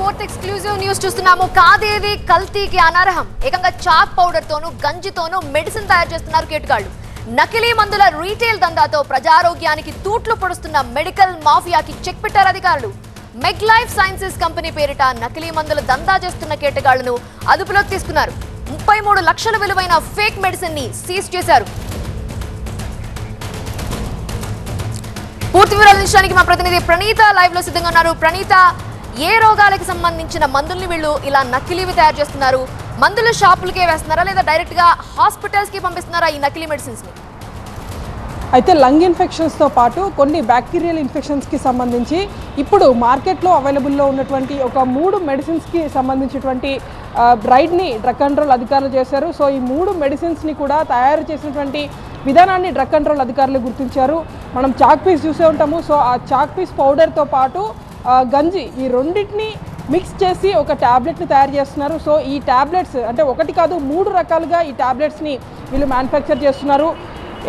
Fourth exclusive news చూస్తున్నాము. కాదేవి కల్తీకి అనర్హం. ఏకంగా chalk powder తోను గంజితోను మెడిసిన్ తయారు చేస్తున్నారు కేటుగాళ్ళు నకిలీ మందుల రీటైల్ దందాతో ప్రజారోగ్యానికి తూట్లు పొడుస్తున్న మెడికల్ మాఫియాకి చెక్ పెట్టారు అధికారులు. మెగ్ లైఫ్ సైన్సెస్ కంపెనీ పేరిట నకిలీ మందుల దందా చేస్తున్న కేటగాళ్ళను అదుపులోకి తీసుకున్నారు. ముప్పై మూడు లక్షల విలువైన ఫేక్ మెడిసిన్ని సీజ్ చేశారు. పూర్తి వివరాలు మా ప్రతినిధి ప్రణీత లైవ్లో సిద్ధంగా ఉన్నారు. ప్రణీత ఏ రోగాలకు సంబంధించిన మందుల్ని వీళ్ళు ఇలా నకిలీవి తయారు చేస్తున్నారు? మందుల షాపులకే వేస్తున్నారా లేదా డైరెక్ట్గా హాస్పిటల్స్కి పంపిస్తున్నారా ఈ నకిలీ మెడిసిన్స్ని? అయితే లంగ్ ఇన్ఫెక్షన్స్తో పాటు కొన్ని బ్యాక్టీరియల్ ఇన్ఫెక్షన్స్కి సంబంధించి ఇప్పుడు మార్కెట్లో అవైలబుల్లో ఉన్నటువంటి ఒక మూడు మెడిసిన్స్కి సంబంధించినటువంటి బ్రైడ్ని రైడ్ని డ్రగ్ కంట్రోల్ అధికారులు చేశారు. సో ఈ మూడు మెడిసిన్స్ని కూడా తయారు చేసినటువంటి విధానాన్ని డ్రగ్ కంట్రోల్ అధికారులు గుర్తించారు. మనం చాక్ పీస్ చూసే ఉంటాము. సో ఆ చాక్ పీస్ పౌడర్తో పాటు గంజి ఈ రెండింటిని మిక్స్ చేసి ఒక ట్యాబ్లెట్ని తయారు చేస్తున్నారు. సో ఈ ట్యాబ్లెట్స్ అంటే ఒకటి కాదు మూడు రకాలుగా ఈ ట్యాబ్లెట్స్ని వీళ్ళు మ్యానుఫ్యాక్చర్ చేస్తున్నారు.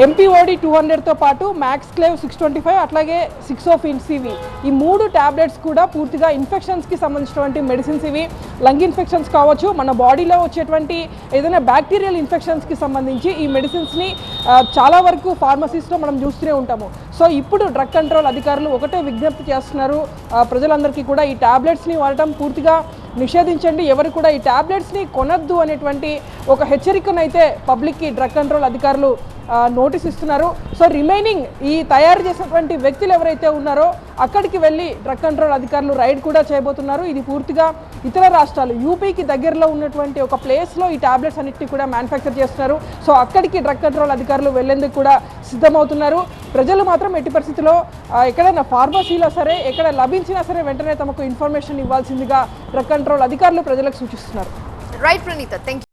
ఎంపీఓడి టూ హండ్రెడ్తో పాటు max clav six twenty five అట్లాగే సిక్స్ ఆఫ్ ఇన్సివి ఈ మూడు ట్యాబ్లెట్స్ కూడా పూర్తిగా ఇన్ఫెక్షన్స్కి సంబంధించినటువంటి మెడిసిన్స్ ఇవి. లంగ్ ఇన్ఫెక్షన్స్ కావచ్చు మన బాడీలో వచ్చేటువంటి ఏదైనా బ్యాక్టీరియల్ ఇన్ఫెక్షన్స్కి సంబంధించి ఈ మెడిసిన్స్ని చాలా వరకు ఫార్మసీస్లో మనం చూస్తూనే ఉంటాము. సో ఇప్పుడు డ్రగ్ కంట్రోల్ అధికారులు ఒకటే విజ్ఞప్తి చేస్తున్నారు. ప్రజలందరికీ కూడా ఈ ట్యాబ్లెట్స్ని వాడటం పూర్తిగా నిషేధించండి. ఎవరు కూడా ఈ ట్యాబ్లెట్స్ని కొనద్దు అనేటువంటి ఒక హెచ్చరికనైతే పబ్లిక్కి డ్రగ్ కంట్రోల్ అధికారులు నోటీస్ ఇస్తున్నారు. సో రిమైనింగ్ ఈ తయారు చేసినటువంటి వ్యక్తులు ఎవరైతే ఉన్నారో అక్కడికి వెళ్ళి డ్రగ్ కంట్రోల్ అధికారులు రైడ్ కూడా చేయబోతున్నారు. ఇది పూర్తిగా ఇతర రాష్ట్రాలు యూపీకి దగ్గరలో ఉన్నటువంటి ఒక ప్లేస్లో ఈ టాబ్లెట్స్ అన్నిటిని కూడా మ్యానుఫ్యాక్చర్ చేస్తున్నారు. సో అక్కడికి డ్రగ్ కంట్రోల్ అధికారులు వెళ్ళేందుకు కూడా సిద్ధమవుతున్నారు. ప్రజలు మాత్రం ఎట్టి పరిస్థితిలో ఎక్కడైనా ఫార్మసీలో సరే ఎక్కడ లభించినా సరే వెంటనే తమకు ఇన్ఫర్మేషన్ ఇవ్వాల్సిందిగా డ్రగ్ కంట్రోల్ అధికారులు ప్రజలకు సూచిస్తున్నారు. Right Praneetha thank